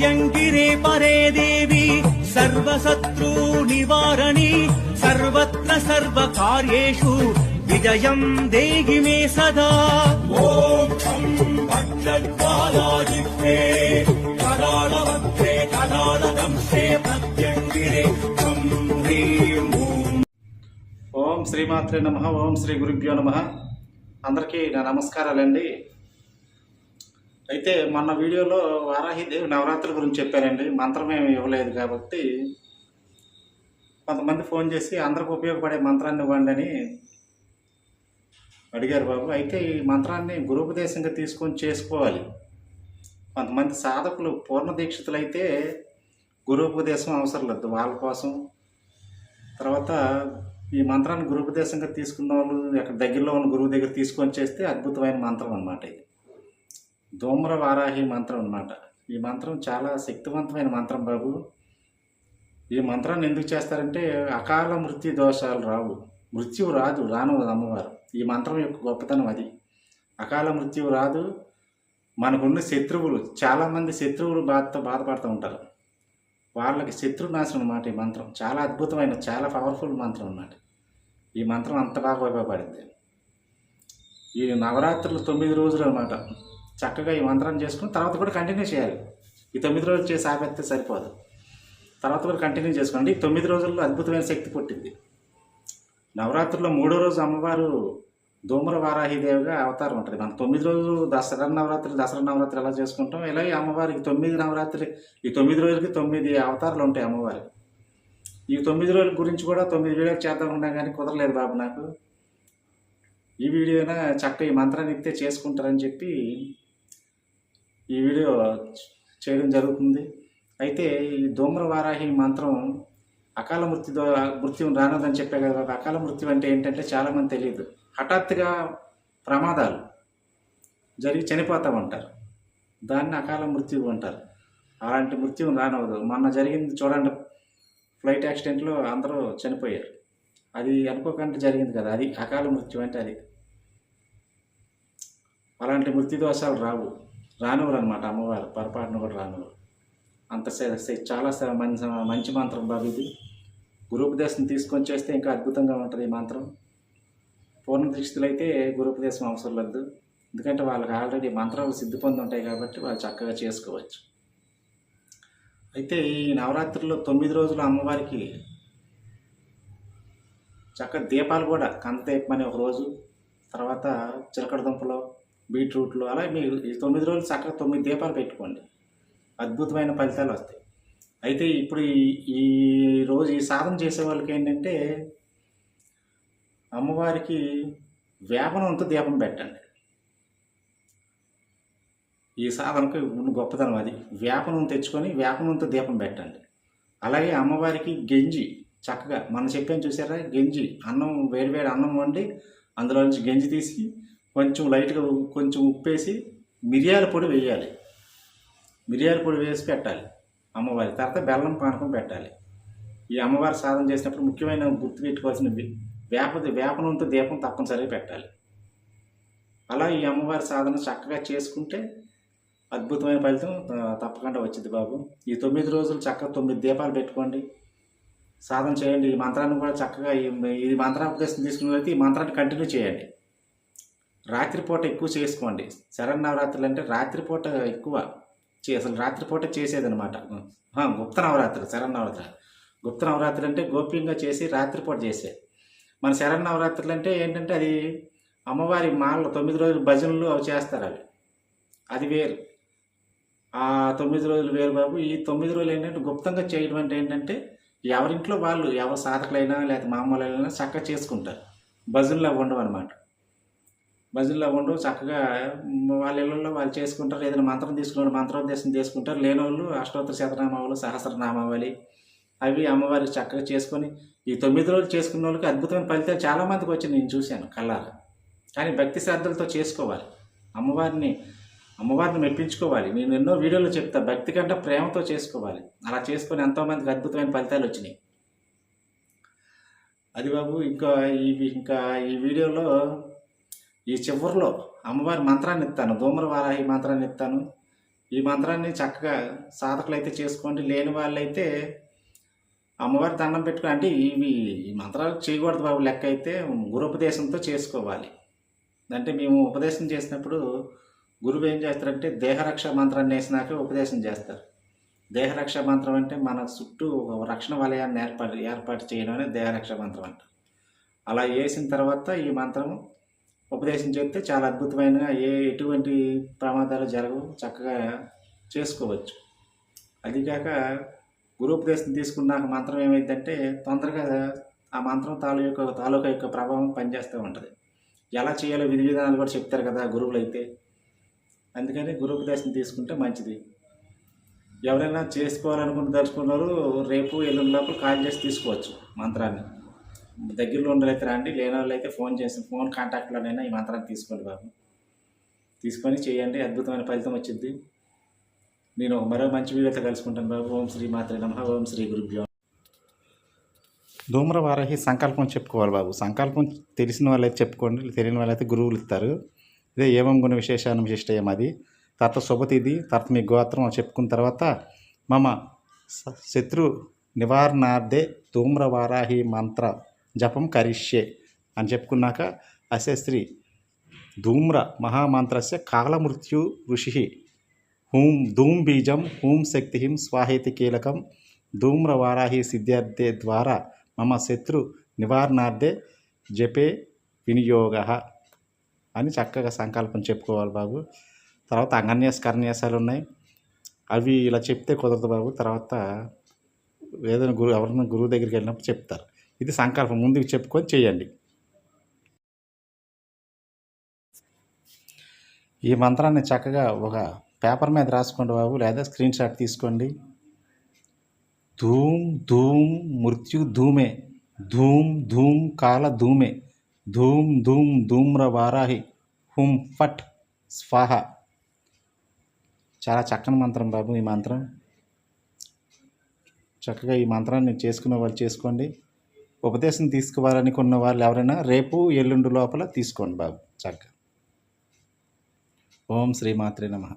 ప్రత్యంగిరే పరే దేవి సర్వశత్రూ నివారణి సర్వత్ర సర్వకార్యేషు విజయం దేగి మే సదా. ఓం ఛం భద్రజ్వాలాజిహ్వే కరాళవక్త్రే కరాళదంశే ప్రత్యంగిరే ఛం హ్రీం ఓం ఓం శ్రీమాత్రే నమ ఓం శ్రీ గురుభ్యో నమ. అందరికీ నా నమస్కారాలండి. అయితే మొన్న వీడియోలో వారాహిదేవి నవరాత్రి గురించి చెప్పారండి. మంత్రం ఏమి ఇవ్వలేదు కాబట్టి కొంతమంది ఫోన్ చేసి అందరికి ఉపయోగపడే మంత్రాన్ని ఇవ్వండి అని అడిగారు బాబు. అయితే ఈ మంత్రాన్ని గురుపదేశంగా తీసుకొని చేసుకోవాలి. కొంతమంది సాధకులు పూర్ణ దీక్షితులైతే గురుపదేశం అవసరం లేదు. వాళ్ళ కోసం. తర్వాత ఈ మంత్రాన్ని గురుపదేశంగా తీసుకున్న వాళ్ళు అక్కడ దగ్గరలో ఉన్న గురువు దగ్గర తీసుకొని చేస్తే అద్భుతమైన మంత్రం అన్నమాట ఇది. ధూమ్ర వారాహి మంత్రం అన్నమాట. ఈ మంత్రం చాలా శక్తివంతమైన మంత్రం బాబు. ఈ మంత్రాన్ని ఎందుకు చేస్తారంటే అకాల మృత్యు దోషాలు రావు. మృత్యువు రాదు రాను అమ్మవారు. ఈ మంత్రం యొక్క గొప్పతనం అది. అకాల మృత్యువు రాదు. మనకున్న శత్రువులు చాలామంది శత్రువులు బాధతో బాధపడుతూ ఉంటారు. వాళ్ళకి శత్రునాశనం అన్నమాట ఈ మంత్రం. చాలా అద్భుతమైన చాలా పవర్ఫుల్ మంత్రం అన్నమాట. ఈ మంత్రం అంత బాగా ఉపయోగపడింది. ఈ నవరాత్రులు తొమ్మిది రోజులు అనమాట చక్కగా ఈ మంత్రాన్ని చేసుకుని తర్వాత కూడా కంటిన్యూ చేయాలి. ఈ తొమ్మిది రోజులు చేసి ఆపేస్తే సరిపోదు. తర్వాత కూడా కంటిన్యూ చేసుకోండి. ఈ తొమ్మిది రోజుల్లో అద్భుతమైన శక్తి పుట్టింది. నవరాత్రుల్లో మూడో రోజు అమ్మవారు ధూమ్ర వారాహిదేవిగా అవతారం ఉంటుంది. మనం తొమ్మిది రోజులు దసరా నవరాత్రి దసరా నవరాత్రి ఎలా చేసుకుంటాం? ఇలాగే అమ్మవారికి తొమ్మిది నవరాత్రి ఈ తొమ్మిది రోజులకి తొమ్మిది అవతారాలు ఉంటాయి అమ్మవారి. ఈ తొమ్మిది రోజుల గురించి కూడా తొమ్మిది వీడియోలు చేద్దాం ఉన్నా కానీ కుదరలేదు బాబు నాకు. ఈ వీడియోనా చక్కగా ఈ మంత్రాన్ని ఇస్తే చేసుకుంటారని చెప్పి ఈ వీడియో చేయడం జరుగుతుంది. అయితే ఈ ధూమ్ర వారాహి మంత్రం అకాల మృత్యు దో మృత్యు రానదని చెప్పే కదా అకాల మృత్యు అంటే ఏంటంటే చాలామంది తెలియదు. హఠాత్తుగా ప్రమాదాలు జరిగి చనిపోతాం అంటారు దాన్ని అకాల మృత్యు అంటారు. అలాంటి మృత్యువు రానవదు. మొన్న జరిగింది చూడండి ఫ్లైట్ యాక్సిడెంట్లో అందరూ చనిపోయారు. అది అనుకోకుండా జరిగింది కదా అది అకాల మృత్యు అంటే అది. అలాంటి మృత్యుదోషాలు రావు. రానివ్వరు అనమాట అమ్మవారు పొరపాటును కూడా రానివ్వరు. అంత సే- చాలా మంచి మంచి మంత్రం బాబు ఇది. గురుపదేశం తీసుకొని చేస్తే ఇంకా అద్భుతంగా ఉంటుంది ఈ మంత్రం. పూర్ణ దృష్టిలో అయితే గురుపదేశం అవసరం లేదు. ఎందుకంటే వాళ్ళకి ఆల్రెడీ మంత్రాలు సిద్ధి పొంది ఉంటాయి కాబట్టి వాళ్ళు చక్కగా చేసుకోవచ్చు. అయితే ఈ నవరాత్రుల్లో తొమ్మిది రోజులు అమ్మవారికి చక్కగా దీపాలు కూడా కంద దీపం అనే ఒక రోజు తర్వాత చిలకడ దుంపలో బీట్రూట్లు అలా మీరు ఈ తొమ్మిది రోజులు చక్కగా తొమ్మిది దీపాలు పెట్టుకోండి. అద్భుతమైన ఫలితాలు వస్తాయి. అయితే ఇప్పుడు ఈ ఈ రోజు ఈ సాధన చేసే వాళ్ళకి ఏంటంటే అమ్మవారికి వేపనంతో దీపం పెట్టండి. ఈ సాధనకు ఉన్న గొప్పతనం అది. వేపనం తెచ్చుకొని వేపనంతో దీపం పెట్టండి. అలాగే అమ్మవారికి గెంజి చక్కగా మనం చెప్పాను చూసారా గెంజి అన్నం వేడివేడి అన్నం వండి అందులో నుంచి గెంజి తీసి కొంచెం లైట్గా కొంచెం ఉప్పేసి మిరియాల పొడి వేయాలి. మిరియాల పొడి వేసి పెట్టాలి అమ్మవారి తర్వాత బెల్లం పానకం పెట్టాలి. ఈ అమ్మవారి సాధన చేసినప్పుడు ముఖ్యమైన గుర్తుపెట్టుకోవాల్సిన వేప వేపనంతో దీపం తప్పనిసరిగా పెట్టాలి. అలా ఈ అమ్మవారి సాధన చక్కగా చేసుకుంటే అద్భుతమైన ఫలితం తప్పకుండా వచ్చింది బాబు. ఈ తొమ్మిది రోజులు చక్కగా తొమ్మిది దీపాలు పెట్టుకోండి. సాధన చేయండి. ఈ మంత్రాన్ని కూడా చక్కగా ఈ ఈ మంత్రాపదేశం తీసుకున్నట్లయితే ఈ మంత్రాన్ని కంటిన్యూ చేయండి. రాత్రిపూట ఎక్కువ చేసుకోండి. శరన్నవరాత్రులు అంటే రాత్రిపూట ఎక్కువ చే అసలు రాత్రిపూట చేసేదనమాట ఆ, గుప్త నవరాత్రి శరన్నవరాత్రి గుప్త నవరాత్రి అంటే గోప్యంగా చేసి రాత్రిపూట చేసే. మన శరన్నవరాత్రులు అంటే ఏంటంటే అది అమ్మవారి మాల తొమ్మిది రోజులు భజనలు అవి చేస్తారు అవి. అది వేరు. ఆ తొమ్మిది రోజులు వేరు బాబు. ఈ తొమ్మిది రోజులు ఏంటంటే గుప్తంగా చేయడం అంటే ఏంటంటే ఎవరింట్లో వాళ్ళు ఎవరు సాధకులైనా లేకపోతే మామూలైనా చక్కగా చేసుకుంటారు. భజనలు అవి ఉండవు అనమాట భజనలో అవి ఉండవు చక్కగా వాళ్ళ ఇళ్ళల్లో వాళ్ళు చేసుకుంటారు. ఏదైనా మంత్రం తీసుకున్న మంత్రోద్దేశం చేసుకుంటారు లేని వాళ్ళు అష్టోత్తర శతనామావళి సహస్రనామావళి అవి అమ్మవారికి చక్కగా చేసుకొని ఈ తొమ్మిది రోజులు చేసుకున్న వాళ్ళకి అద్భుతమైన ఫలితాలు చాలామందికి వచ్చి నేను చూశాను కళ్ళారా. కానీ భక్తి శ్రద్ధలతో చేసుకోవాలి. అమ్మవారిని అమ్మవారిని మెప్పించుకోవాలి. నేను ఎన్నో వీడియోలు చెప్తా భక్తి కంటే ప్రేమతో చేసుకోవాలి. అలా చేసుకొని ఎంతోమందికి అద్భుతమైన ఫలితాలు వచ్చినాయి. అది బాబు ఇంకా ఈ ఇంకా ఈ వీడియోలో ఈ చివరిలో అమ్మవారి మంత్రాన్ని ఇస్తాను ధూమ్ర వారాహి మంత్రాన్ని ఇస్తాను. ఈ మంత్రాన్ని చక్కగా సాధకులు అయితే చేసుకోండి లేని వాళ్ళైతే అమ్మవారి దండం పెట్టుకుని అంటే ఇవి ఈ మంత్రాలు చేయకూడదు బాబు లెక్క అయితే గురుపదేశంతో చేసుకోవాలి. అంటే మేము ఉపదేశం చేసినప్పుడు గురువు ఏం చేస్తారంటే దేహరక్ష మంత్రాన్ని వేసినాక ఉపదేశం చేస్తారు. దేహరక్ష మంత్రం అంటే మన చుట్టూ ఒక రక్షణ వలయాన్ని ఏర్పాటు ఏర్పాటు చేయడం అనేది దేహరక్ష మంత్రం అంట అలా వేసిన తర్వాత ఈ మంత్రం ఉపదేశం చేస్తే చాలా అద్భుతమైన ఏ ఎటువంటి ప్రమాదాలు జరగవు చక్కగా చేసుకోవచ్చు. అదికాక గురుపదేశం తీసుకున్నాక మంత్రం ఏమైందంటే తొందరగా ఆ మంత్రం తాలూ యొక్క తాలూకా యొక్క ప్రభావం పనిచేస్తూ ఉంటుంది. ఎలా చేయాలో విధి విధానాలు కూడా చెప్తారు కదా గురువులు అయితే అందుకని గురుపదేశం తీసుకుంటే మంచిది. ఎవరైనా చేసుకోవాలనుకుంటే తలుచుకున్నారు రేపు ఎల్లుండి లోపల కాల్ చేసి తీసుకోవచ్చు మంత్రాన్ని. దగ్గరలో ఉన్న రండి లేని వాళ్ళు అయితే ఫోన్ చేసి ఫోన్ కాంటాక్ట్లోనైనా ఈ మంత్రాన్ని తీసుకోండి బాబు. తీసుకొని చేయండి అద్భుతమైన ఫలితం వచ్చింది. నేను మరో మంచి వీడియోతో కలుసుకుంటాను బాబు. ఓం శ్రీ మాత్రే నమ. ఓం శ్రీ గురుభ్యో ధూమ్రవారాహి సంకల్పం చెప్పుకోవాలి బాబు. సంకల్పం తెలిసిన వాళ్ళైతే చెప్పుకోండి తెలియని వాళ్ళైతే గురువులు ఇస్తారు. ఇదే ఏమం గుణ విశేషాన్ని విశిష్టయం అది. తర్వాత శుభతిథి తర్వాత మీ గోత్రం చెప్పుకున్న తర్వాత మమ శత్రు నివారణార్థే ధూమ్రవారాహి మంత్ర జపం కరిష్యే అని చెప్పుకున్నాక అసే ధూమ్ర మహామంత్రస్య కాలమృత్యు ఋషి. హూం ధూమ్ బీజం హూం శక్తి స్వాహేతి కీలకం ధూమ్ర వారాహి సిద్ధ్యర్థే ద్వారా మమ శత్రు నివారణార్థే జపే వినియోగ అని చక్కగా సంకల్పం చెప్పుకోవాలి బాబు. తర్వాత అంగన్యాస కర్ణ్యాసాలు ఉన్నాయి అవి ఇలా చెప్తే కుదరదు బాబు. తర్వాత ఏదైనా గురువు ఎవరైనా గురువు దగ్గరికి వెళ్ళినప్పుడు చెప్తారు. ఇది సంకల్పం. ముందుకు చెప్పుకొని చేయండి. ఈ మంత్రాన్ని చక్కగా ఒక పేపర్ మీద రాసుకోండి బాబు లేదా స్క్రీన్ షాట్ తీసుకోండి. ధూమ్ ధూమ్ మృత్యు ధూమే. ధూమ్ ధూమ్ కాల ధూమే. ధూమ్ ధూమ్ ధూమ్ర వారాహి. హుం ఫట్ స్వాహ. చాలా చక్కని మంత్రం బాబు ఈ మంత్రం. చక్కగా ఈ మంత్రాన్ని చేసుకునే వాళ్ళు చేసుకోండి. ఉపదేశం తీసుకోవాలనుకున్న వాళ్ళు ఎవరైనా రేపు ఎల్లుండి లోపల తీసుకోండి బాబు. చక్కగా. ఓం శ్రీమాత్రే నమ.